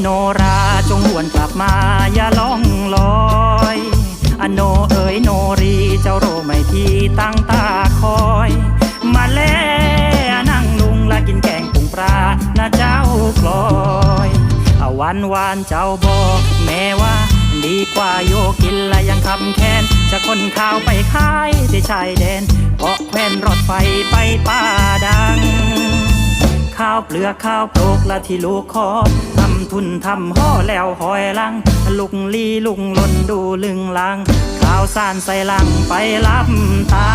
โนราจงหวนกลับมาอย่าล่องลอยอโนเอ๋ยโนรีเจ้าโรไม่ที่ตั้งตาคอย มาแล้วนั่งลุงและกินแกงปุงปลานะเจ้ากลอยเอาวันวานเจ้าบอกแม่ว่า ดีกว่าโยกินและยังคำแค้นจะคนข้าวไปขายที่ชายแดนเกาะแควนรถไฟไปป่าดัง ข้าวเปลือกข้าวโปลกละที่ลูกขอำทุนทำห่อแล้วหอยลัง ลุกลีลุงลนดูลึงลังข้าวสารใส่ลังไปรับตา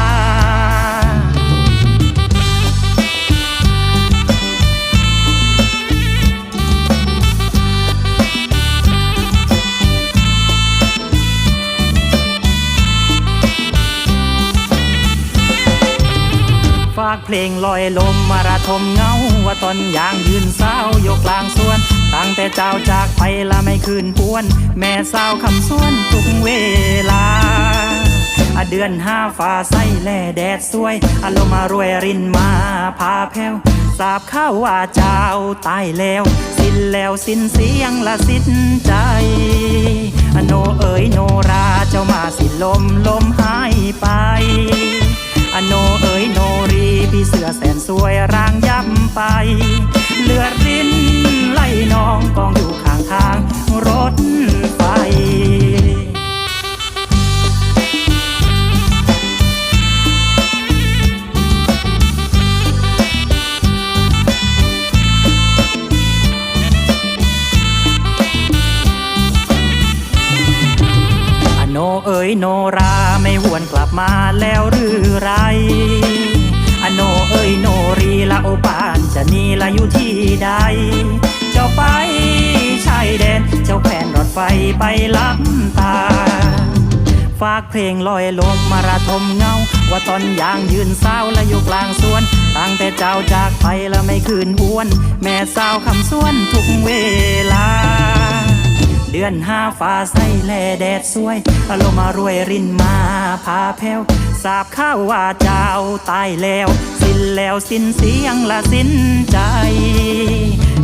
ฝากเพลงลอยลมมาระทมเงา ว่าตอนยางยืนเศร้าโยกกลางสวน ตั้งแต่เจ้าจากไปละไม่คืนหวน แม่สาวคำสวนทุกเวลาอเดือนห้าฟ้าใสแลแดดสวยอารมณ์มารวยรินมาพาแพ้วทราบข้าวว่าเจ้าตายแล้ว สิ้นแล้วสิ้นเสียงละสิ้นใจอโนเอ๋ยโนราเจ้ามาสิ้นลมลมหายไปอโนเอ๋ยโนรีพี่เสือแสนสวยร่าง เอ๋ยโนราไม่หวนกลับมาแล้วหรือไรอโนเอ๋ยโนรีละโอปานจะนีละอยู่ที่ใด เจ้าไปชายแดน เจ้าแผ่นรถไฟไปลับตา ฝากเพลงลอยลมมาระทมเงา ว่าตอนยางยืนเศร้าและอยู่กลางสวน ตั้งแต่เจ้าจากไปแล้วไม่คืนหวน แม่สาวคำสวนทุกเวลา เดือนห้าฟ้าใสแลแดดสวยอารมณ์มารวยรินมาพาแพ้วทราบข้าวว่าเจ้าตายแล้ว สิ้นแล้วสิ้นเสียงละสิ้นใจ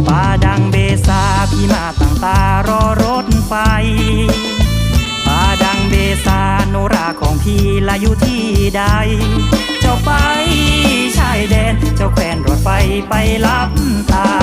ป่าดังเบซาพี่มาตั้งตารอรถไฟป่าดังเบซาโนราของพี่ละอยู่ที่ใด เจ้าไปชายแดน เจ้าแควนรถไฟไปลับตา